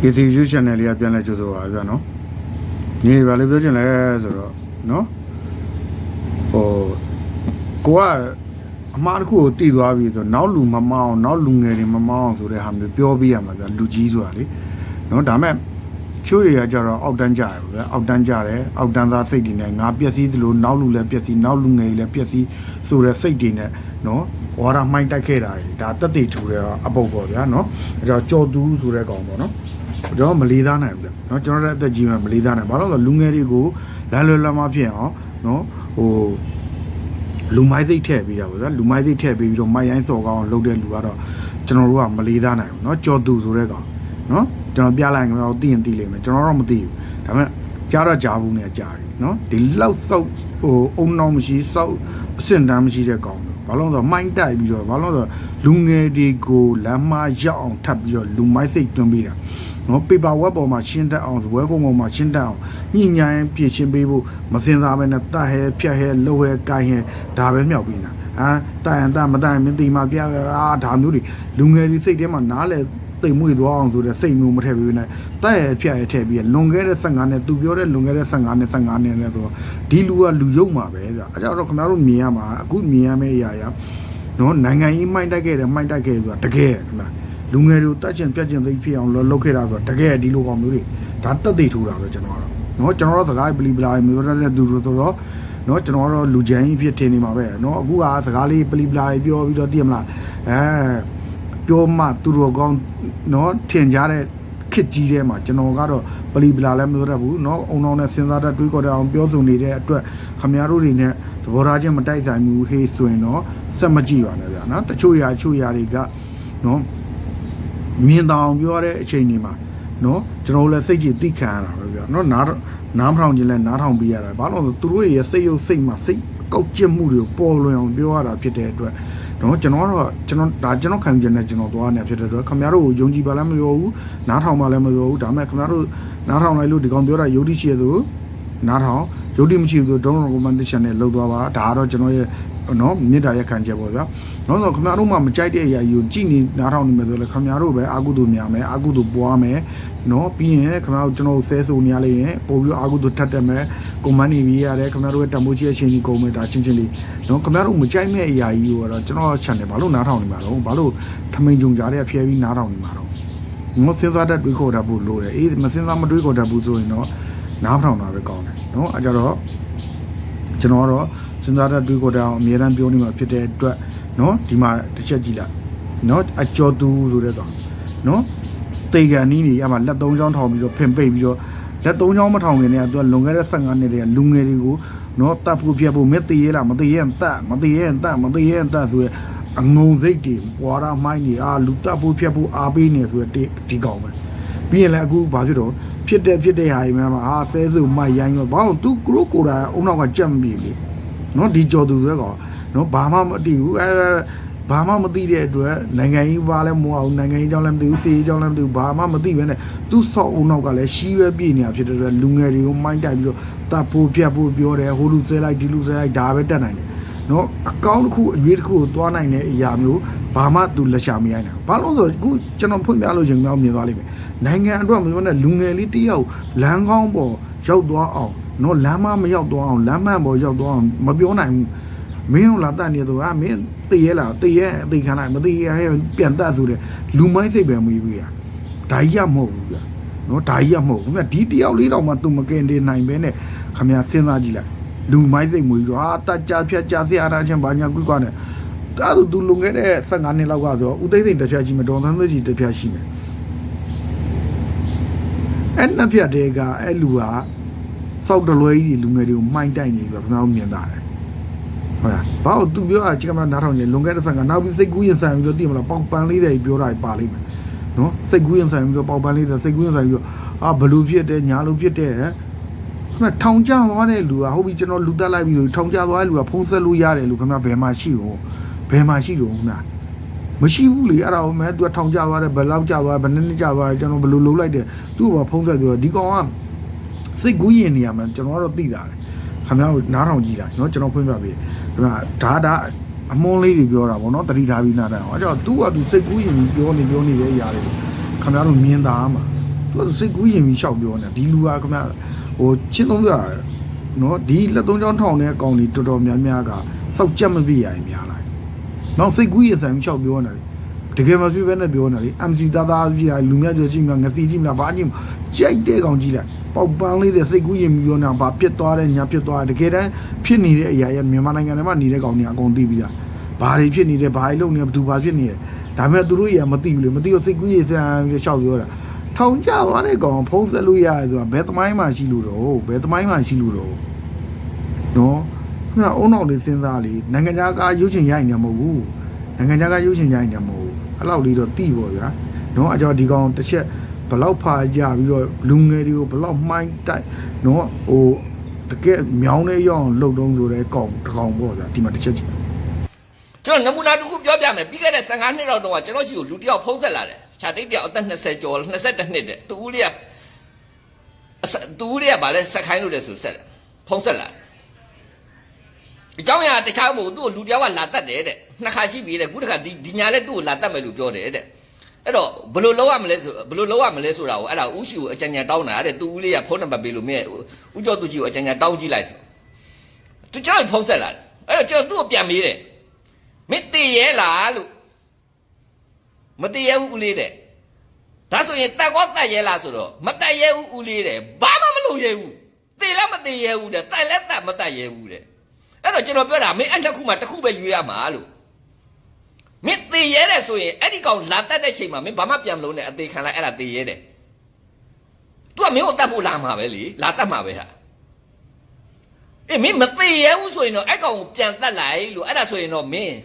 KC YouTube channel လေးကပြန်လဲကြိုဆိုပါဗျာနော်ညီဘာလို့ပြောချင်လဲဆိုတော့နော်ဟိုကိုကအမှားတစ်ခုကိုတည်သွားပြီဆိုတော့နောက်လူမမောင်းနောက်လူငယ်တွေမမောင်းဆိုတဲ့ဟာမျိုးပြောပြရမှာဗျာလူကြီးဆိုတာလေနော်ဒါမဲ့ချိုးတွေကကြတော့အောက်တန်းကြတယ်ဗျာအောက်တန်းကြတယ်အောက်တန်းသားစိတ်တွေနဲ့ငါပျက်စီးသလိုနောက်လူလည်းပျက်စီးနောက်လူငယ်တွေလည်းပျက်စီးဆိုတဲ့စိတ်တွေနဲ့နော်ဝါရမိုင်းတိုက်ခဲ့တာကြီးဒါတက်တည်ထူတဲ့အပုတ်ပေါ့ဗျာနော်အဲတော့ကြော်သူဆိုတဲ့ကောင်ပေါ့နော် ကျွန်တော်မလေးသားနိုင်ဘူးလေเนาะကျွန်တော်တို့အသက်ကြီးမှမလေးသားနိုင်ဘာလို့လဲဆိုတော့လူငယ်တွေကိုလမ်းလွယ်လမ်းမဖြစ်အောင်เนาะဟိုလူမိုင်းစိတ်ထည့်ပြီးတာပေါ့ဗျာလူမိုင်းစိတ်ထည့်ပြီးတော့မိုင်းရိုင်းစော်ကောင်းလုပ်တဲ့လူကတော့ကျွန်တော်တို့ကမလေးသားနိုင်ဘူးเนาะကြော်သူဆိုတဲ့ကောင်เนาะကျွန်တော်ပြလိုက်ရင်တော့သိရင်သိလိမ့်မယ်ကျွန်တော်တော့မသိဘူးဒါပေမဲ့ကြားတော့ကြားဘူးနဲ့ကြားပြီเนาะဒီလောက်စောက်ဟိုအုံနောင်မရှိစောက်အစင်တမ်းမရှိတဲ့ကောင်ဘာလို့လဲဆိုတော့မိုင်းတိုက်ပြီးတော့ဘာလို့လဲဆိုတော့လူငယ်တွေကိုလမ်းမရောက်အောင်ထပ်ပြီးတော့လူမိုင်းစိတ်တွန်းပေးတာ နော်ပေပါဝက်ပေါ်မှာရှင်းတတ်အောင်ဝဲကုန်းပေါ်မှာရှင်းတတ်အောင်ညှိညိုင်းပြည့်ရှင်းပေးဖို့မစင်စားပဲနဲ့တတ်ဟဲဖြတ်ဟဲလှုပ်ဟဲကိုင်းဟဲဒါပဲမြောက်ပြီးနာဟာတန်တန်မတန်မသိမှပြအာဒါမျိုးတွေလူငယ်တွေစိတ်ထဲမှာနားလေတိမ်မွေ့သွားအောင်ဆိုတဲ့စိတ်မျိုးမထည့်ပေးနဲ့တက်ရဖြတ်ရထည့်ပြီးလွန်ခဲ့တဲ့15နှစ်သူပြောတဲ့လွန်ခဲ့တဲ့15နှစ်15နှစ်နဲ့ဆိုတော့ဒီလူကလူယုံမှာပဲဗျအဲကြောင့်တော့ခင်ဗျားတို့မြင်ရမှာအခုမြင်ရမယ့်အရာရနော်နိုင်ငံရေးမိုင်းတိုက်ခဲ့တယ်မိုင်းတိုက်ခဲ့ဆိုတာတကယ်ခင်ဗျာ လူငယ်တွေကိုတက်ချင်ပြတ်ချင်သိဖြစ်အောင်လုပ်ခဲ့တာဆိုတော့တကယ်ဒီလိုကောင်မျိုးတွေဒါတက်သိထူတာပဲကျွန်တော်ကတော့เนาะကျွန်တော်တို့စကားပလီပလာမျိုးရတဲ့သူတို့ဆိုတော့เนาะကျွန်တော်တို့လူချမ်းကြီးဖြစ်ထင်နေမှာပဲเนาะအခုကစကားလေးပလီပလာပြောပြီးတော့သိမလားအဲပြောမှသူတို့ကောင်းเนาะထင်ကြတဲ့ခစ်ကြီးထဲမှာကျွန်တော်ကတော့ပလီပလာလည်းမပြောတတ်ဘူးเนาะအုံအောင်နဲ့စဉ်းစားတတ်တွေးခေါ်တတ်အောင်ပြောဆိုနေတဲ့အတွက်ခမများတို့တွေနဲ့သဘောထားချင်းမတိုက်ဆိုင်ဘူးဟေးဆိုရင်တော့စက်မကြည့်ပါနဲ့ဗျာเนาะတချို့ຢာချို့ຢာတွေကเนาะ မြင်တောင်ပြောရတဲ့အချိန်တွေမှာနော်ကျွန်တော်တို့လည်းစိတ်ကြီးတိခံရတာပဲဗျာနော်နားနားမထောင်ခြင်းလည်းနားထောင်ပြရတာဘာလို့လဲဆိုသူတို့ရဲ့စိတ်ရုပ်စိတ်မှာစိတ်ကောက်ကျစ်မှုတွေကိုပေါ်လွင်အောင်ပြောရတာဖြစ်တဲ့အတွက်နော်ကျွန်တော်ကတော့ကျွန်တော်ဒါကျွန်တော်ခံကြတဲ့ကျွန်တော်သွားနေဖြစ်တဲ့အတွက်ခင်ဗျားတို့ကိုယုံကြည်ပါလည်းမပြောဘူးနားထောင်ပါလည်းမပြောဘူးဒါပေမဲ့ခင်ဗျားတို့နားထောင်လိုက်လို့ဒီကောင်ပြောတာယုတ်တိရှိရသူနားထောင်ယုတ်တိမရှိဘူးဆိုတော့ don't recommendation နဲ့လောက်သွားပါဒါကတော့ကျွန်တော်ရဲ့ နော်မေတ္တာရက်ခံချက်ပေါ့ဗျာနော်ဆိုခင်ဗျားတို့မှမကြိုက်တဲ့အရာကြီးကိုကြည်နေနားထောင်နေမယ်ဆိုလည်းခင်ဗျားတို့ပဲအာကုသို့များမယ်အာကုသို့ပွားမယ်နော်ပြီးရင်ခင်ဗျားတို့ကျွန်တော်ဆဲဆိုနေရလိမ့်ရင်ပို့ပြီးအာကုသို့ထပ်တက်မယ်ကွန်မန့်နေပြီးရတယ်ခင်ဗျားတို့ရဲ့တမိုးချီအချင်းကြီးကုန်မယ်ဒါချင်းချင်းလေးနော်ခင်ဗျားတို့မကြိုက်မဲ့အရာကြီးကိုတော့ကျွန်တော် channel ဘာလို့နားထောင်နေမှာတော့ဘာလို့ထမိန်ကြုံကြတဲ့ဖျဲပြီးနားထောင်နေမှာတော့ငေါစဉ်းစားတတ်တွေးခေါ်တတ်ဖို့လိုတယ်အေးမစဉ်းစားမတွေးခေါ်တတ်ဘူးဆိုရင်တော့နားမထောင်တာပဲကောင်းတယ်နော်အဲကြတော့ကျွန်တော်ကတော့ စဉ်းစားတတ်တွေးခေါ်တတ်အောင်အမြဲတမ်းပြောနေမှာဖြစ်တဲ့အတွက်နော်ဒီမှာတစ်ချက်ကြည့်လိုက်နော်အကျော်သူဆိုတဲ့ကောင်နော်တေကန်နီးနေရမှာလက်သုံးချောင်းထောင်ပြီးတော့ဖင်ပိတ်ပြီးတော့လက်သုံးချောင်းမထောင်ခင်တည်းကသူကလွန်ခဲ့တဲ့15နှစ်တည်းကလူငယ်တွေကိုနော်တတ်ဖို့ပြတ်ဖို့မသိရလားမသိရင်တတ်မသိရင်တတ်မသိရင်တတ်ဆိုရအငုံစိတ်တွေပွာရမိုင်းနေအာလူတတ်ဖို့ပြတ်ဖို့အားပေးနေဆိုရဒီကောင်ပဲပြီးရင်လည်းအခုဘာဖြစ်တော့ဖြစ်တဲ့ဖြစ်တဲ့ဟာတွေမှာအာဆဲစုမိုက်ရိုင်းတော့ဘာလို့ तू ကိုကိုယ်တိုင်အုံနောက်ကကြက်မပြေလေ နော်ဒီကြော်သူဆိုတဲ့ကောင်နော်ဘာမှမသိဘူးအဲဘာမှမသိတဲ့အတွက်နိုင်ငံကြီးဘာလဲမဟုတ်အောင်နိုင်ငံကြီးကြောင်းလည်းမသိဘူးစီကြီးကြောင်းလည်းမသိဘူးဘာမှမသိပဲနဲ့သူ့ဆောက်အုံနောက်ကလည်းရှီးရွဲပြည်နေတာဖြစ်တဲ့အတွက်လူငယ်တွေကိုမိုင်းတိုက်ပြီးတော့တပ်ဖို့ပြတ်ဖို့ပြောတယ်ဟိုလူဆဲလိုက်ဒီလူဆဲလိုက်ဒါပဲတက်နိုင်တယ်နော်အကောင့်တစ်ခုအရွေးတစ်ခုကိုသွားနိုင်တဲ့အရာမျိုးဘာမှသူလက်ချမရိုင်းနိုင်ဘူးဘာလို့လဲဆိုတော့အခုကျွန်တော်ဖွင့်ပြလို့ရင်တော့မြင်သွားလိမ့်မယ်နိုင်ငံအတွက်မပြောနဲ့လူငယ်လေးတစ်ယောက်လမ်းကောင်းပေါ်ရောက်သွားအောင် နော်လမ်းမမရောက်တော့အောင်လမ်းမပေါ်ရောက်တော့အောင်မပြောနိုင်ဘူးမင်းတို့လာတတ်နေတော့အာမင်းတည်ရဲလားတည်ရဲအသေးခံလိုက်မတည်ရဲပြန်တတ်ဆိုတဲ့လူမိုင်းစိတ်ပဲမွေးဘူးရဒါကြီးရမဟုတ်ဘူးဗျနော်ဒါကြီးရမဟုတ်ဘူးဗျဒီတယောက်လေးတော့မှသူမကင်နေနိုင်ပဲနဲ့ခမရစဉ်းစားကြည့်လိုက်လူမိုင်းစိတ်မွေးတော့အာတကြဖြတ်ကြဆရာချင်းဘာညာကွကွနဲ့အဲ့ဒါသူလုံခဲ့တဲ့15နှစ်လောက်ကဆိုဦးသိန်းစိန်တစ်ဖြတ်ရှိမယ်ဒေါ်သန်းသက်ကြီးတစ်ဖြတ်ရှိမယ်အဲ့နှစ်ဖြတ်တည်းကအဲ့လူဟာ စောက်တလွဲကြီးလူငယ်တွေကိုမှိုင်းတိုက်နေပြီခင်ဗျားတို့မြင်တာတယ်ဟုတ်လားဘာလို့သူပြောတာချက်ကမနားထောင်နေလွန်ခဲ့တဲ့ဆက်ကနောက်ပြီးစိတ်ကူးရင်ဆန်ပြီးတော့တည်မလားပေါက်ပန်းလေးတွေပြောတာပါလိမ့်မယ်နော်စိတ်ကူးရင်ဆန်ပြီးတော့ပေါက်ပန်းလေးတွေစိတ်ကူးရင်ဆန်ပြီးတော့အာဘလူဖြစ်တယ်ညာလူဖြစ်တယ်ဟဲ့ခင်ဗျာထောင်ကြသွားတဲ့လူကဟုတ်ပြီကျွန်တော်လူတက်လိုက်ပြီးတော့ထောင်ကြသွားတဲ့လူကဖုံးဆက်လို့ရတယ်လို့ခင်ဗျာဘယ်မှာရှိတော့ဘယ်မှာရှိတော့ခင်ဗျာမရှိဘူးလေအဲ့ဒါကိုမဲသူကထောင်ကြသွားတယ်ဘယ်လောက်ကြသွားဘယ်နှစ်နှစ်ကြသွားကျွန်တော်ဘယ်လိုလုပ်လိုက်တယ်သူ့ဘာဖုံးဆက်ပြောဒီကောင်က စိတ်ကူးရင်နေရမှာကျွန်တော်ကတော့သိတာတယ်ခင်ဗျားတို့နားထောင်ကြည့်လိုက်နော်ကျွန်တော်ဖွင့်ပြပေးခင်ဗျာဒါဒါအမွန်းလေးတွေပြောတာဗောနော်တတိထားပြီးနားထောင်အဲကြောင့် तू က तू စိတ်ကူးရင်ပြောနေပြောနေတဲ့အရာတွေခင်ဗျားတို့မြင်တာမှာ तू ကစိတ်ကူးရင်ပြီးရှောက်ပြောနေဒီလူကခင်ဗျားဟိုချင်းသုံးပြနော်ဒီလက်သုံးချောင်းထောင်တဲ့အကောင်တွေတော်တော်များများကစောက်ကြက်မပြရရင်များလိုက်နောက်စိတ်ကူးရင်ဆိုင်ရှောက်ပြောနေတယ်တကယ်မဖြစ်ဘဲနဲ့ပြောနေတာလေ MC သားသားကြီးလူမြတ်ကျော်ကြီးမြတ်ငသိကြီးမြတ်ဘာကြီးကြိုက်တဲ့ကောင်ကြီးလိုက် ပေါက်ပန်းလေးတဲ့စိတ်ကူးရင်ပြီးပြောနေတာဘာပြစ်သွားတယ်ညာပြစ်သွားတယ်တကယ်တမ်းဖြစ်နေတဲ့အရာရမြန်မာနိုင်ငံထဲမှာနေတဲ့ကောင်တွေအကုန်သိပြီးသားဘာတွေဖြစ်နေတယ်ဘာတွေလုပ်နေတယ်ဘယ်သူဘာဖြစ်နေတယ်ဒါပေမဲ့သူတို့ရမသိဘူးလေမသိတော့စိတ်ကူးရင်ဆန်ပြီးရှောက်ပြောတာထောင်ကြသွားတဲ့ကောင်ဖုံးဆက်လို့ရတယ်ဆိုတာဘယ်သမိုင်းမှရှိလို့တော့ဘယ်သမိုင်းမှရှိလို့တော့နော်ခင်ဗျအုံနောက်လေးစဉ်းစားလေနိုင်ငံခြားကရုပ်ရှင်ရိုက်နေမှာမဟုတ်ဘူးနိုင်ငံခြားကရုပ်ရှင်ရိုက်နေမှာမဟုတ်ဘူးအဲ့လောက်လေးတော့တိပေါ့ဗျာနော်အကြောဒီကောင်တစ်ချက် ဘလောက်ဖာကြပြီးတော့လူငယ်တွေကိုဘလောက်မှိုင်းတိုက်နော်ဟိုတကယ်မြောင်းနေရအောင်လှုပ်တုံးဆိုတဲ့ကောင်တစ်ကောင်ပေါ့ဗျာဒီမှာတစ်ချက်ကြည့်ကျွန်တော်နမူနာတစ်ခုပြောပြမယ်ပြီးခဲ့တဲ့15နှစ်လောက်တော့ကျွန်တော်ရှိကိုလူတစ်ယောက်ဖုံးဆက်လာတယ်ခြာတိတ်တယောက်အသက်20ကျော်22နှစ်တဲ့သူဦးလေးကအစသူဦးလေးကဗာလဲဆက်ခိုင်းလို့တယ်ဆိုဆက်တယ်ဖုံးဆက်လာတယ်အကြောင်းအရာတခြားမဟုတ်သူ့ကိုလူတစ်ယောက်ကလာတတ်တယ်တဲ့နှစ်ခါရှိပြီတဲ့ခုတစ်ခါဒီဒီညာလဲသူ့ကိုလာတတ်မယ်လို့ပြောတယ်တဲ့ အဲ့တော့ဘယ်လိုလုပ်ရမလဲဆိုဘယ်လိုလုပ်ရမလဲဆိုတာကိုအဲ့ဒါဦးရှိကိုအကြံဉာဏ်တောင်းတာတဲ့သူဦးလေးကဖုန်းနံပါတ်ပေးလို့မင်းဦးကျော်သူကြီးကိုအကြံဉာဏ်တောင်းကြည့်လိုက်ဆိုသူကျွန်တော်ဖုံးဆက်လာတယ်အဲ့တော့ကျွန်တော်သူ့ကိုပြန်မေးတယ်မင်းတည်ရဲလားလို့မတည်ရဲဘူးဦးလေးတဲ့ဒါဆိုရင်တက်ကောတက်ရဲလားဆိုတော့မတက်ရဲဘူးဦးလေးတဲ့ဘာမှမလုပ်ရဲဘူးတည်လည်းမတည်ရဲဘူးတဲ့တက်လည်းတက်မတက်ရဲဘူးတဲ့အဲ့တော့ကျွန်တော်ပြောတာမင်းအဲ့တစ်ခုမှတစ်ခုပဲယူရမှာလို့ မင်းတည်ရဲတယ်ဆိုရင်အဲ့ဒီကောင်လာတက်တဲ့ချိန်မှာမင်းဘာမှပြန်မလုပ်နဲ့အသေးခံလိုက်အဲ့ဒါတည်ရဲတယ် तू ကမင်းကိုတတ်ဖို့လာမှာပဲလေလာတတ်မှာပဲဟာအေးမင်းမတည်ရဲဘူးဆိုရင်တော့အဲ့ကောင်ကိုပြန်တက်လိုက်လို့အဲ့ဒါဆိုရင်တော့မင်း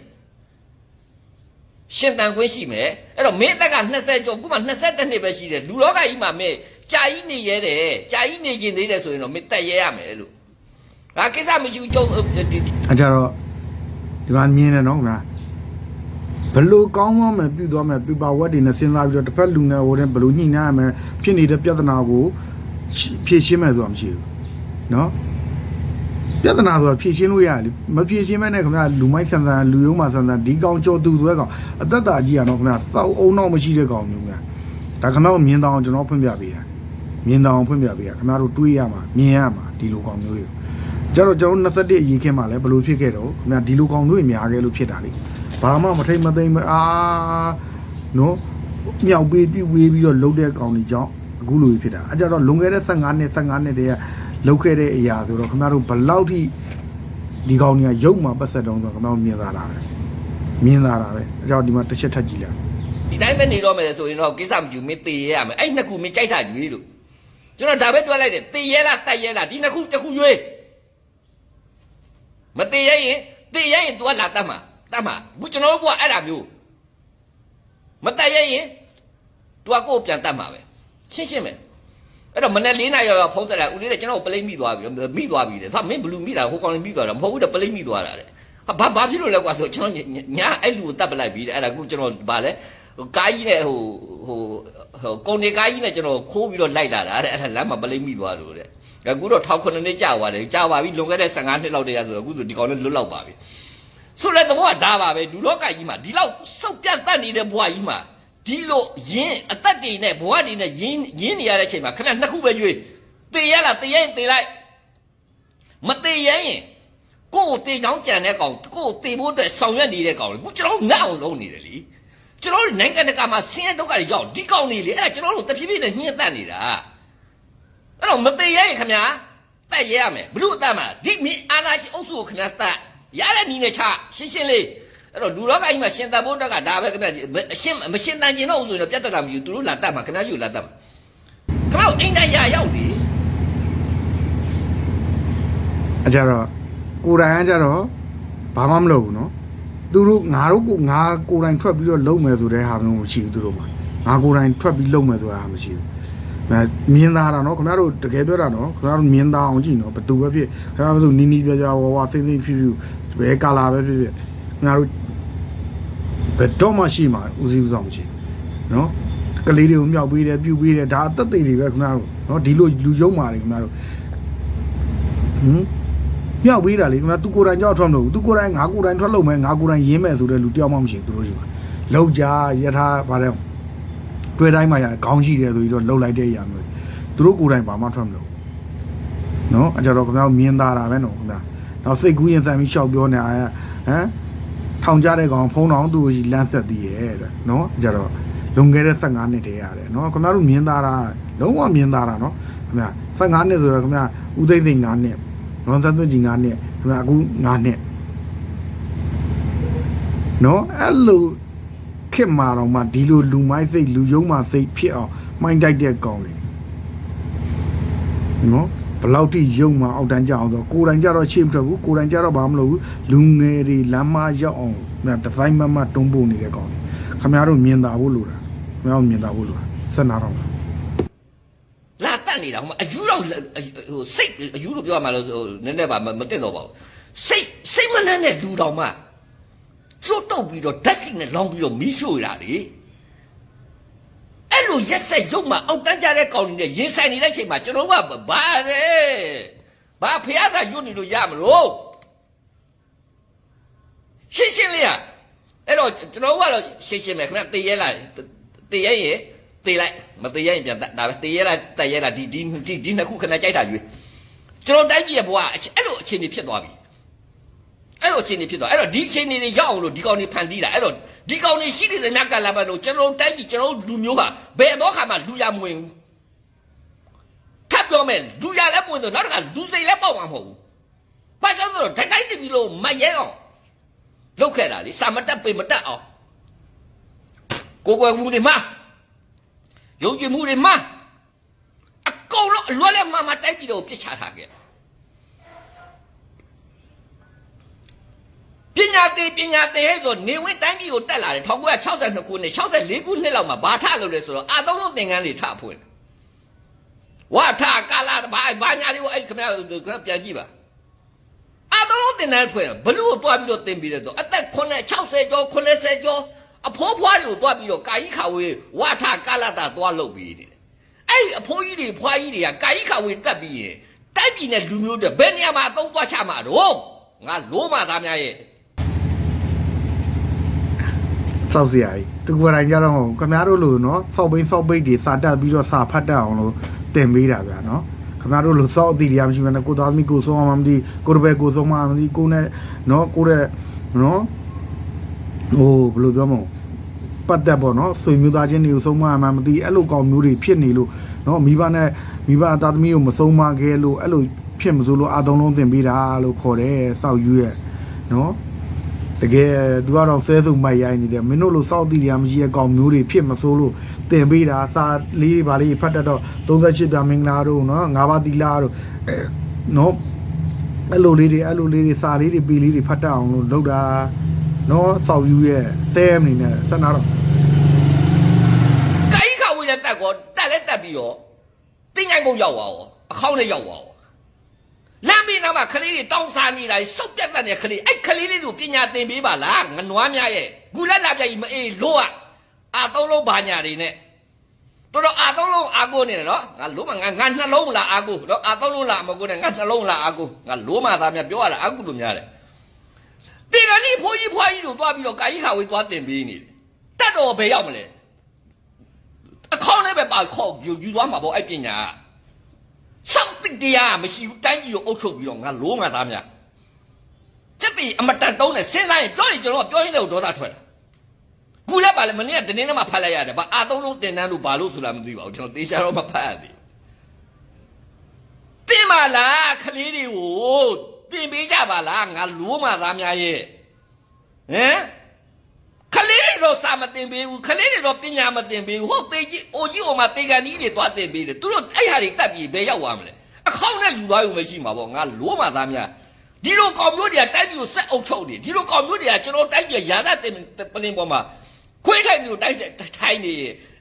ရှင်တန်ခွင့်ရှိမယ်အဲ့တော့မင်းအသက်က20ကျော်ခုမှ22နှစ်ပဲရှိတယ်လူလောကကြီးမှာမင်းကြာကြီးနေရဲတယ်ကြာကြီးနေကျင်သေးတယ်ဆိုရင်တော့မင်းတက်ရဲရမယ်လို့ဒါကိစ္စမရှိဘူးကျုံဒီဒီအကြတော့ဒီမှာမြင်နေတော့ခင်ဗျာ ဘလို့ကောင်းမှမပြုသွားမယ်ပြပါဝက်တွေနဲ့စဉ်းစားပြီးတော့တစ်ဖက်လူနဲ့ဟိုတဲ့ဘလို့ညှိနှိုင်းရမယ်ဖြစ်နေတဲ့ပြဿနာကိုဖြေရှင်းမယ်ဆိုတာမရှိဘူးเนาะပြဿနာဆိုတာဖြေရှင်းလို့ရတယ်လေမဖြေရှင်းမဲနဲ့ခင်ဗျာလူမိုက်ဆန်ဆန်လူယုံမှဆန်ဆန်ဒီကောင်ကြော်သူဆိုတဲ့ကောင်အသက်တာကြီးရတော့ခင်ဗျာစောက်အုံတော့မရှိတဲ့ကောင်မျိုးခင်ဗျာဒါခင်ဗျားကိုမြင်တော့ကျွန်တော်ဖွင့်ပြပေးတာမြင်တော့ဖွင့်ပြပေးတာခင်ဗျားတို့တွေးရမှာမြင်ရမှာဒီလိုကောင်မျိုးတွေ ကျတော့ကျွန်တော်21အရေးခင်းမှာလဲဘယ်လိုဖြစ်ခဲ့တော့ခင်ဗျာဒီလိုကောင်တွေများခဲ့လို့ဖြစ်တာလေ ဘာမှမထိတ်မသိမ်းမအာနော်မြောက်ပေးပြီးဝေးပြီးတော့လှုပ်တဲ့ကောင်တွေကြောင့်အခုလိုဖြစ်တာအကြတော့လွန်ခဲ့တဲ့15နှစ်15နှစ်တည်းကလှုပ်ခဲ့တဲ့အရာဆိုတော့ခင်ဗျားတို့ဘယ်လောက်ထိဒီကောင်တွေကရုပ်မှာပတ်သက်တုံးဆိုတော့ခင်ဗျားတို့မြင်လာတာပဲမြင်လာတာပဲအကြောဒီမှာတစ်ချက်ထပ်ကြည့်လိုက်ဒီတိုင်းပဲနေတော့မယ်ဆိုရင်တော့ကိစ္စမယူမင်းတည်ရဲရမယ်အဲ့နှစ်ခုမင်းကြိုက်တာရွေးလို့ကျွန်တော်ဒါပဲပြောလိုက်တယ်တည်ရဲလားတက်ရဲလားဒီနှစ်ခုတစ်ခုရွေးမတည်ရဲရင်တည်ရဲရင် तू ကလာတတ်မှာ တတ်မှာအခုကျွန်တော်တို့ကအဲ့ဒါမျိုးမတက်ရဲရင် तू ကကိုယ်ပြန်တတ်မှာပဲရှင်းရှင်းပဲအဲ့တော့မနေ့လေးနာရီတော့ဖုန်းတက်လာဦးလေးတဲ့ကျွန်တော်ပလိမ့်မိသွားပြီမိသွားပြီတဲ့ဟာမင်းဘလူးမိတာဟိုကောင်လေးမိသွားတာမဟုတ်ဘူးတဲ့ပလိမ့်မိသွားတာတဲ့ဟာဘာဘာဖြစ်လို့လဲကွာဆိုကျွန်တော်ညာအဲ့လူကိုတတ်ပလိုက်ပြီတဲ့အဲ့ဒါအခုကျွန်တော်ဗာလဲကားကြီးနဲ့ဟိုဟိုဟိုကုန်နေကားကြီးနဲ့ကျွန်တော်ခိုးပြီးတော့လိုက်လာတာတဲ့အဲ့ဒါလမ်းမှာပလိမ့်မိသွားလို့တဲ့အခုတော့ထောက်ခုနှစ်နှစ်ကြာသွားတယ်ကြာပါပြီလွန်ခဲ့တဲ့15နှစ်လောက်တည်းကဆိုတော့အခုဆိုဒီကောင်လေးလွတ်လောက်ပါပြီ ဆိုတဲ့သဘောကဒါပါပဲလူလောကကြီးမှာဒီလောက်စောက်ပြတ်တတ်နေတဲ့ဘဝကြီးမှာဒီလိုရင်းအသက်တွေနဲ့ဘဝတွေနဲ့ရင်းရင်းနေရတဲ့အချိန်မှာခဏနှစ်ခုပဲရွေးတေရလားတေရရင်တေလိုက်မတေရရင်ကိုယ်တေချောင်းကြံတဲ့ကောင်ကိုယ်တေဖို့အတွက်ဆောင်ရွက်နေတဲ့ကောင်လေခုကျွန်တော်တို့ငတ်အောင်လုပ်နေတယ်လीကျွန်တော်တို့နိုင်ငံတကာမှာဆင်းရဲဒုက္ခတွေကြောင့်ဒီကောင်တွေလေအဲ့ဒါကျွန်တော်တို့တဖြည်းဖြည်းနဲ့ညှင်းတက်နေတာအဲ့တော့မတေရရင်ခင်ဗျာတက်ရရမယ်ဘလို့အတက်မှာဒီမင်းအာနာရှိအုပ်စုကိုခင်ဗျာတက် ရတဲ့နီးနဲ့ချရှင်းရှင်းလေးအဲ့တော့လူလောကကြီးမှာရှင်သန်ဖို့အတွက်ကဒါပဲခင်ဗျအရှင်မရှင်သန်ကျင်တော့ဘူးဆိုရင်တော့ပြတ်တက်တာမရှိဘူးသူတို့လာတတ်မှာခင်ဗျားရှိလာတတ်မှာခင်ဗျားအိမ်တိုင်းရရောက်ပြီအကြတော့ကိုယ်တိုင်ကကြတော့ဘာမှမလုပ်ဘူးနော်သူတို့ငါတို့ကိုငါကိုယ်တိုင်ထွက်ပြီးတော့လုံမယ်ဆိုတဲ့ဟာမျိုးမရှိဘူးသူတို့မှာငါကိုယ်တိုင်ထွက်ပြီးလုံမယ်ဆိုတာမရှိဘူးမြင်သားတာနော်ခင်ဗျားတို့တကယ်ပြောတာနော်ခင်ဗျားတို့မြင်သားအောင်ကြည့်နော်ဘသူပဲဖြစ်ခင်ဗျားတို့နီးနီးပြကြဝါဝါသိသိဖြူဖြူ ဘယ်ကာလာပဲဖြစ်ဖြစ်ငါတို့ဘယ်တော့မှရှိမှာဦးစီးဦးဆောင်မရှိနော်ကလေးတွေကိုမြောက်ပေးတယ်ပြုတ်ပေးတယ်ဒါအသက်တွေတွေပဲခင်ဗျားတို့နော်ဒီလိုလူယုံမာတွေခင်ဗျားတို့ဟင်မြောက်ပေးတာလေခင်ဗျား तू ကိုယ်တိုင်ကြောက်ထွက်မလို့ तू ကိုယ်တိုင်ငါကိုယ်တိုင်ထွက်လို့မယ်ငါကိုယ်တိုင်ရင်းမယ်ဆိုတဲ့လူတယောက်မှမရှိဘူးသူတို့ရှိပါလောက်ကြရထားပါတယ်တွေ့တိုင်းမှာရခေါင်းရှိတယ်ဆိုပြီးတော့လှုပ်လိုက်တဲ့အရာမျိုးသူတို့ကိုယ်တိုင်ဘာမှထွက်မလို့နော်အကြတော့ခင်ဗျားမြင်သာတာပဲနော်ခင်ဗျား နောက်စိတ်ကူးရင်ဆန်ပြီးရှောက်ပြောနေတာဟမ်ထောင်ကြတဲ့ကောင်ဖုံးတော်သူ့ကိုလမ်းဆက်သေးရဲ့တဲ့နော်အကြတော့လွန်ခဲ့တဲ့15နှစ်တည်းရတယ်နော်ခင်ဗျားတို့မြင်သားတာလုံးဝမြင်သားတာနော်ခင်ဗျာ15နှစ်ဆိုတော့ခင်ဗျာဦးသိန်းသိန်း9နှစ်နော်သက်သွင်းကြီး9နှစ်ခင်ဗျာအခု9နှစ်နော်အဲ့လိုခေတ်မှာတော့မှဒီလိုလူမိုက်စိတ်လူယုံမှစိတ်ဖြစ်အောင်မှိုင်းတိုက်တဲ့ကောင်လေနော် ဘယ်လောက်ထိယုံမှအောက်တန်းကြအောင်ဆိုကိုယ်တိုင်ကြတော့ရှေ့မထွက်ဘူးကိုယ်တိုင်ကြတော့ဘာမလုပ်ဘူးလူငယ်တွေလမ်းမရောက်အောင်ဒီဇိုင်းမမတွန်းပို့နေတဲ့ကောင်လေခင်ဗျားတို့မြင်တာဖို့လိုတာခင်ဗျားတို့မြင်တာဖို့လိုတာဆက်နာတော့လာတက်နေတာဟိုမှာအယူတော့ဟိုစိတ်အယူလို့ပြောရမှာလို့ဟိုနည်းနည်းပါမမသိတော့ပါဘူးစိတ်စိတ်မနှမ်းတဲ့လူတော်မှကျွတ်တုတ်ပြီးတော့ဓာတ်စီနဲ့လောင်းပြီးတော့မီးရှို့ရတာလေ အဲ့လိုရက်ဆက်ရုပ်မှအောက်တန်းကြတဲ့ကောင်တွေနဲ့ရင်ဆိုင်နေတဲ့အချိန်မှာကျွန်တော်ကဘာလဲဘာဖះသာညွတ်နေလို့ရမလို့ရှင်းရှင်းလေးอ่ะအဲ့တော့ကျွန်တော်ကတော့ရှင်းရှင်းပဲခင်ဗျတည်ရဲလာတည်ရဲရင်တည်လိုက်မတည်ရဲရင်ပြန်ဒါပဲတည်ရဲလာတည်ရဲလာဒီဒီဒီဒီနှစ်ခုခဏကြိုက်တာရွေးကျွန်တော်တိုင်းပြည်ရဲ့ဘဝအဲ့လိုအခြေအနေဖြစ်သွားပြီ အဲ့လိုအခြေအနေဖြစ်သွားအဲ့တော့ဒီအခြေအနေတွေရောက်အောင်လို့ဒီကောင်တွေဖန်တီးတာအဲ့တော့ဒီကောင်တွေရှိနေတဲ့မြတ်ကလာပါလို့ကျွန်တော်တိုင်းပြည်ကျွန်တော်လူမျိုးကဘယ်တော့ခါမှလူရမဝင်ဘူးထပ်ပြောမယ်လူရလည်းမဝင်တော့နောက်တစ်ခါလူစိတ်လည်းပေါက်မှာမဟုတ်ဘူးဘာကြောင့်လဲဆိုတော့တိုင်းတိုင်းပြည်လို့မရဲအောင်လောက်ခဲ့တာလေစာမတက်ပေမတက်အောင်ကိုကွယ်မှုတွေမှာယုံကြည်မှုတွေမှာအကုန်လုံးအလွတ်လည်းမမတိုက်ပြီးတော့ပြစ်ချထားခဲ့ ပညာသေးပညာသေးဟဲ့ဆိုနေဝင်တိုင်းပြည်ကိုတက်လာတယ်1962ခုနှစ်64ခုနှစ်လောက်မှာဘာထလို့လဲဆိုတော့အာသုံးလုံးသင်္ကန်းတွေထဖွင့်ဝါထကာလာဘာဘာညာတွေကိုအဲ့ခင်ဗျားခင်ဗျားပြန်ကြည့်ပါအတော်လုံးတင်တယ်ဖွင့်ဘလူးကိုတွားပြီးတော့တင်ပြီးတဲ့တော့အသက်9 60ကျော်90ကျော်အဖိုးဖွားတွေကိုတွားပြီးတော့ကာကြီးခါဝေးဝါထကာလတာတွားလုပ်ပြီးနေတယ်အဲ့ဒီအဖိုးကြီးတွေဖွားကြီးတွေကကာကြီးခါဝေးတက်ပြီးရင်တိုက်ပြည်နဲ့လူမျိုးတွေဘယ်နေရာမှာအသုံးသွားချမှာတော့ငါလိုးမသားများရဲ့ စောက်စရာကြီးသူကိုယ်တိုင်ကြတော့ဟုတ်ခင်ဗျားတို့လိုနော်စောက်ဘိန်းစောက်ဘိတ်တွေစာတက်ပြီးတော့စာဖတ်တတ်အောင်လို့တင်ပေးတာဗျာနော်ခင်ဗျားတို့လိုစောက်အတီတရားမရှိဘဲနဲ့ကိုသားသမီးကိုဆုံးအောင်မသိကိုတပည့်ကိုဆုံးမမသိကိုနဲ့နော်ကိုတဲ့နော်ဟိုဘယ်လိုပြောမလဲပတ်သက်ပေါ့နော်ဆွေမျိုးသားချင်းတွေကိုဆုံးမမှမသိအဲ့လိုကောင်မျိုးတွေဖြစ်နေလို့နော်မိဘနဲ့မိဘသားသမီးကိုမဆုံးမခဲ့လို့အဲ့လိုဖြစ်မစိုးလို့အာသုံးလုံးတင်ပေးတာလို့ခေါ်တယ်စောက်ယူရဲ့နော် တကယ်သူကတော့ဆဲဆုံမိုက်ရိုင်းနေတယ်မင်းတို့လိုစောက်တီရမရှိတဲ့ကောင်မျိုးတွေဖြစ်မစိုးလို့တင်ပေးတာစာလေးပါလေးဖတ်တတ်တော့38ပြမင်္ဂလာတို့နော်ငါးပါးတီလာတို့အဲနော်အဲ့လိုလေးတွေအဲ့လိုလေးတွေစာလေးတွေပီလေးတွေဖတ်တတ်အောင်လို့လုပ်တာနော်စောက်ယူရဲ့ဆဲမနေနဲ့ဆက်နာတော့ကာကြီးခါဝေးနဲ့တက်ကောတက်လည်းတက်ပြီးတော့တင်းငိုင်းကုန်ရောက်သွားရောအခေါင်းနဲ့ရောက်သွားရော လမ်းဘေးနားမှာခလေးတွေတောင်းစားနေတာစုပ်ပြတ်တဲ့ခလေးအဲ့ခလေးလေးတို့ပညာသင်ပေးပါလားငနွားများရဲ့ဂူလက်လာပြကြီးမအေးလို့อ่ะအာသုံးလုံးဘာညာတွေနဲ့တော်တော်အာသုံးလုံးအာကိုနေတယ်နော်ငါလို့မငါငါနှလုံးလားအာကိုနော်အာသုံးလုံးလားမကိုနဲ့ငါနှလုံးလားအာကိုငါလို့မသားများပြောရတာအာကိုတို့များတယ်တေရလီဖိုးကြီးဖွားကြီးတို့သွားပြီးတော့ကာကြီးခါဝေးသွားတင်ပေးနေတယ်တက်တော်ဘယ်ရောက်မလဲအခေါင်းနဲ့ပဲပါခေါက်ယူယူသွားမှာပေါ့အဲ့ပညာ စောင့်တိတရားမရှိဘူးတိုင်းပြည်ကိုအုပ်ချုပ်ပြီးတော့ငါလိုးငါသားများစက်တီအမတန်တုံးနဲ့စဉ်းစားရင်ပြောရင်ကျွန်တော်ကပြောရင်းနဲ့ဒေါသထွက်တာခုလည်းပါလေမနေ့ကတင်းနေမှာဖတ်လိုက်ရတယ်ဘာအာသုံးလုံးတင်တန်းလို့ဘာလို့ဆိုတာမသိပါဘူးကျွန်တော်တေချာတော့မဖတ်ရသေးဘူးတင်ပါလားခလေးတွေကိုတင်ပေးကြပါလားငါလိုးငါသားများရဲ့ဟမ် ခလေးတွေတော့စာမတင်ပေးဘူးခလေးတွေတော့ပညာမတင်ပေးဘူးဟုတ်သေးကြီးအိုကြီးအိုမှာတေကန်ကြီးတွေသွားတင်ပေးတယ်သူတို့အဲ့ဟာတွေတက်ပြီးဘယ်ရောက်သွားမလဲအခေါင်းနဲ့ယူသွားရုံပဲရှိမှာပေါ့ငါလိုးမှသားများဒီလိုကောင်မျိုးတွေကတိုက်ပြီးကိုဆက်အုပ်ချုပ်နေဒီလိုကောင်မျိုးတွေကကျွန်တော်တိုက်ပြီးရာဇတင်ပလင်ပေါ်မှာခွေးထိုင်နေလို့တိုက်ထိုင်နေ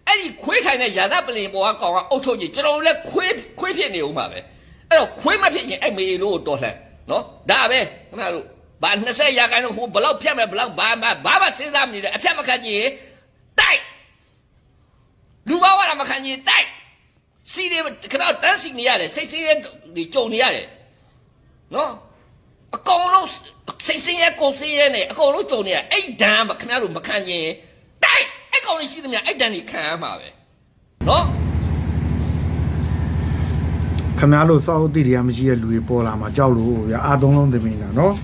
အဲ့ဒီခွေးထိုင်တဲ့ရာဇပလင်ပေါ်ကကောင်ကအုပ်ချုပ်ကြီးကျွန်တော်လည်းခွေးခွေးဖြစ်နေဦးမှာပဲအဲ့တော့ခွေးမဖြစ်ရင်အဲ့မေလို့တော်လှန်နော်ဒါပဲခင်ဗျားတို့ ဘာ20ရာခိုင်နှုန်းဟိုဘလောက်ဖြတ်မယ်ဘလောက်ဘာဘာဘာမှစဉ်းစားမနေတယ်အဖြတ်မခံကြည့်တိုက်လူဘာဝလာမခံကြည့်တိုက်စီတွေခဏတန်းစီနေရတယ်စိတ်ဆင်းရဲတွေကြုံနေရတယ်နော်အကောင်လုံးစိတ်ဆင်းရဲကိုယ်ဆင်းရဲနေအကောင်လုံးကြုံနေရအဲ့ဒဏ်မခဏတို့မခံကြည့်တိုက်အဲ့ကောင်လေးရှိသမျှအဲ့ဒဏ်တွေခံရမှာပဲနော်ခမားလို့စောက်အသည့်တွေကမရှိတဲ့လူတွေပေါ်လာမှာကြောက်လို့ဗျာအာသုံးလုံးသမီးလားနော်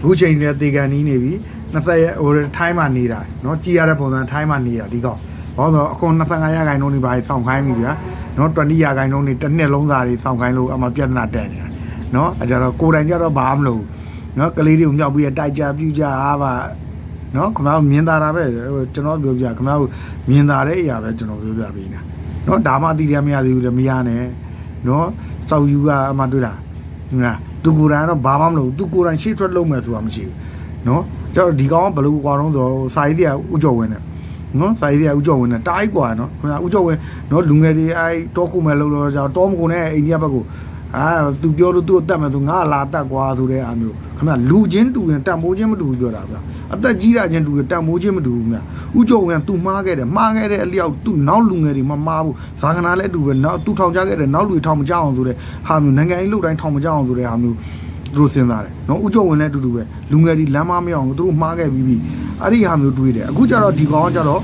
အခုချိန်လည်းတေကန်နီးနေပြီ20ရက်ဟိုထိုင်းမှာနေတာနော်ကြည်ရတဲ့ပုံစံထိုင်းမှာနေတာဒီကောင်ဘာလို့လဲအကွန်25ရာခိုင်နှုန်းနေပါစောင့်ခိုင်းပြီဗျာနော်20ရာခိုင်နှုန်းနေတစ်နှစ်လုံးစာတွေစောင့်ခိုင်းလို့အမှပြဿနာတက်နေတာနော်အဲကြတော့ကိုယ်တိုင်ကြတော့ဘာမှမလုပ်ဘူးနော်ကလေးတွေကိုမြောက်ပြီးတိုက်ကြပြူကြအားပါနော်ခမားမြင်သာတာပဲဟိုကျွန်တော်ပြောပြခမားမြင်သာတဲ့အရာပဲကျွန်တော်ပြောပြပေးနေတာနော်ဒါမှအတိအကျမရသေးဘူးလေမရနဲ့နော်စောက်ယူကအမှတွေ့လား ဟုတ်လားသူကိုယ်တိုင်တော့ဘာမှမလုပ်ဘူးသူကိုယ်တိုင်ရှေ့ထွက်လုံးမယ်ဆိုတာမရှိဘူးနော်ကျတော့ဒီကောင်ကဘယ်လိုကွာတော့ဆိုတော့စာရေးတွေကဥကြော်ဝင်တယ်နော်စာရေးတွေကဥကြော်ဝင်တယ်တားအိုက်ကွာနော်ခင်ဗျာဥကြော်ဝင်နော်လူငယ်တွေအဲတောခုမဲ့လို့လို့ကြောတောမကုန်နဲ့အိန္ဒိယဘက်ကိုအာသူပြောလို့သူ့အတက်မယ်သူငါလာတက်ကွာဆိုတဲ့အားမျိုးခင်ဗျာလူချင်းတူရင်တန်မိုးချင်းမတူဘူးပြောတာဗျာ အသက်ကြီးတာချင်းတူရင်တန်မိုးချင်းမတူဘူးဗျာဥကြော်ဝင်ကသူမှားခဲ့တယ်မှားခဲ့တဲ့အလျောက်သူ့နောက်လူငယ်တွေမမှားဘူးဇာကနာလည်းအတူပဲနောက်သူထောင်ချခဲ့တယ်နောက်လူတွေထောင်မကြအောင်ဆိုတဲ့ဟာမျိုးနိုင်ငံရေးလူတိုင်းထောင်မကြအောင်ဆိုတဲ့ဟာမျိုးသူတို့စဉ်းစားတယ်နော်ဥကြုံဝင်လည်းအတူတူပဲလူငယ်တွေလမ်းမမရောက်အောင်သူတို့မှားခဲ့ပြီးပြီအဲ့ဒီဟာမျိုးတွေးတယ်အခုကျတော့ဒီကောင်ကကျတော့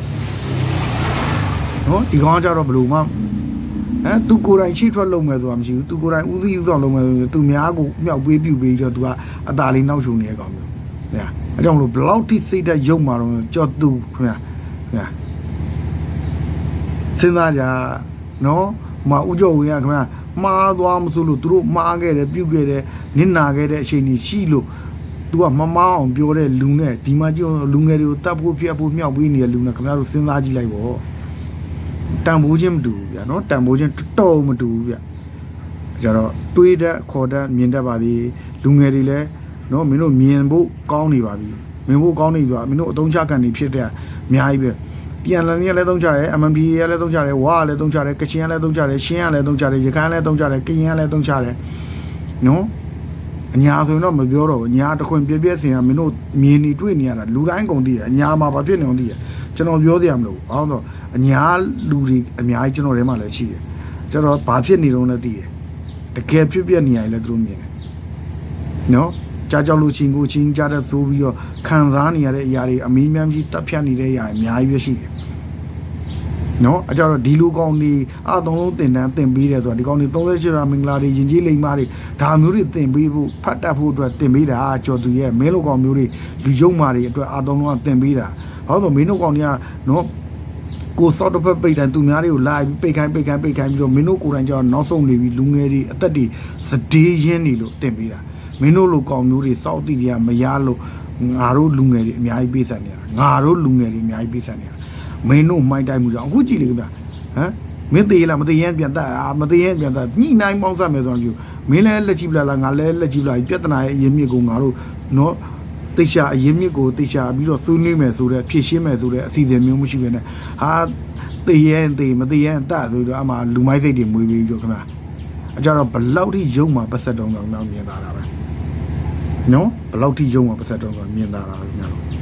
နော်ဒီကောင်ကကျတော့ဘယ်လိုမှဟမ်သူကိုယ်တိုင်ရှိထွက်လုပ်မယ်ဆိုတာမရှိဘူးသူကိုယ်တိုင်ဦးစီးဦးဆောင်လုပ်မယ်ဆိုရင်သူများကိုမြောက်ပေးပြပြီးတော့သူကအตาလေးနောက်ရှုံနေတဲ့ကောင်မျိုးဟဲ့ အဲကြောင့်မလို့ဘယ်လောက်ထိစိတ်သက်ရုပ်မှာတော့ကြော်သူခင်ဗျာဟဲ့စဉ်းစားကြနော်မဥကြုံဝင်ရခင်ဗျာမှားသွားမဆိုလို့သူတို့မှားခဲ့တယ်ပြုတ်ခဲ့တယ်နစ်နာခဲ့တဲ့အချိန်ကြီးရှိလို့ तू ကမမောင်းအောင်ပြောတဲ့လူနဲ့ဒီမှာကြည့်လူငယ်တွေကိုတတ်ဖို့ပြတ်ဖို့မြောက်ပေးနေတဲ့လူနဲ့ခင်ဗျားတို့စဉ်းစားကြည့်လိုက်ပေါ့တန်ဖိုးချင်းမတူဘူးဗျာနော်တန်ဖိုးချင်းတော်တော်မတူဘူးဗျကြတော့တွေးတတ်ခေါ်တတ်မြင်တတ်ပါသည်လူငယ်တွေလည်း နော်မင်းတို့မြင်ဖို့ကောင်းနေပါပြီမြင်ဖို့ကောင်းနေပြီမင်းတို့အတုံးချကန်နေဖြစ်တဲ့အများကြီးပဲပြန်လည်လည်းသုံးချရဲ MMP ရဲလည်းသုံးချရဲဝါလည်းသုံးချရဲကချင်လည်းသုံးချရဲရှင်းလည်းသုံးချရဲရခိုင်လည်းသုံးချရဲကရင်လည်းသုံးချရဲနော်အညာဆိုရင်တော့မပြောတော့ဘူးအညာတခွင်ပြည့်ပြည့်စင်ကမင်းတို့မြင်နေတွေ့နေရတာလူတိုင်းကုန်သိတယ်အညာမှာဘာဖြစ်နေအောင်သိတယ်ကျွန်တော်ပြောစရာမလိုဘူးဘာလို့လဲဆိုတော့အညာလူတွေအများကြီးကျွန်တော်ထဲမှာလည်းရှိတယ်ကျွန်တော်ဘာဖြစ်နေတော့လဲသိတယ်တကယ်ဖြစ်ပြနေရတယ်လည်းသူတို့မြင်တယ်နော် ကြားကြောက်လို့ချင်းကိုချင်းကြားတဲ့သိုးပြီးတော့ခံစားနေရတဲ့အရာတွေအမီးမြန်းကြီးတက်ဖြတ်နေတဲ့အရာတွေအများကြီးပဲရှိတယ်နော်အကြတော့ဒီလူကောင်းနေအသုံးလုံးတင်တန်းတင်ပြီးတယ်ဆိုတာဒီကောင်းနေ38ရာမင်္ဂလာတွေယဉ်ကျေးလိမ္မာတွေဒါမျိုးတွေတင်ပြီးဖို့ဖတ်တတ်ဖို့အတွက်တင်ပြီးတာကြော်သူရဲ့မင်းလိုကောင်မျိုးတွေလူယုံမာတွေအတွက်အသုံးလုံးကတင်ပြီးတာဘာလို့လဲဆိုတော့မင်းတို့ကောင်တွေကနော်ကိုစောက်တစ်ဖက်ပိတ်တိုင်းသူများတွေကိုလာပြီးပိတ်ခိုင်းပိတ်ခိုင်းပိတ်ခိုင်းပြီးတော့မင်းတို့ကိုယ်တိုင်ကျတော့နောက်ဆုံးနေပြီးလူငယ်တွေအသက်တွေသတေးရင်းနေလို့တင်ပြီးတာ မင်းတို့လိုကောင်မျိုးတွေစောက်တီတွေကမရလို့ငါတို့လူငယ်တွေအများကြီးပေးဆက်နေတာငါတို့လူငယ်တွေအများကြီးပေးဆက်နေတာမင်းတို့မိုင်းတိုက်မှုကြောင့်အခုကြည့်လေခင်ဗျဟမ်မင်းသေးလားမသေးရင်ပြန်တက်အာမသေးရင်ပြန်တက်ညှိနှိုင်းပေါင်းစပ်မယ်ဆိုတော့ယူမင်းလည်းလက်ကြည့်ပလာလားငါလည်းလက်ကြည့်ပလာပြဿနာရဲ့အရင်မြစ်ကိုငါတို့နော်တိတ်ချအရင်မြစ်ကိုတိတ်ချပြီးတော့စိုးနေမယ်ဆိုတဲ့ဖြည့်ရှင်းမယ်ဆိုတဲ့အစီအစဉ်မျိုးမရှိဘဲနဲ့ဟာသေရင်သေမသေရင်တဆိုတော့အမှလူမိုက်စိတ်တွေမွေးပြီးတော့ခင်ဗျအကြတော့ဘလောက်ထိယုံမှာပတ်သက်တော့တော့မြင်လာတာပဲ နော်ဘလောက်ထိယုံမှာပတ်သက်တော့မြင်လာတာပဲခင်ဗျ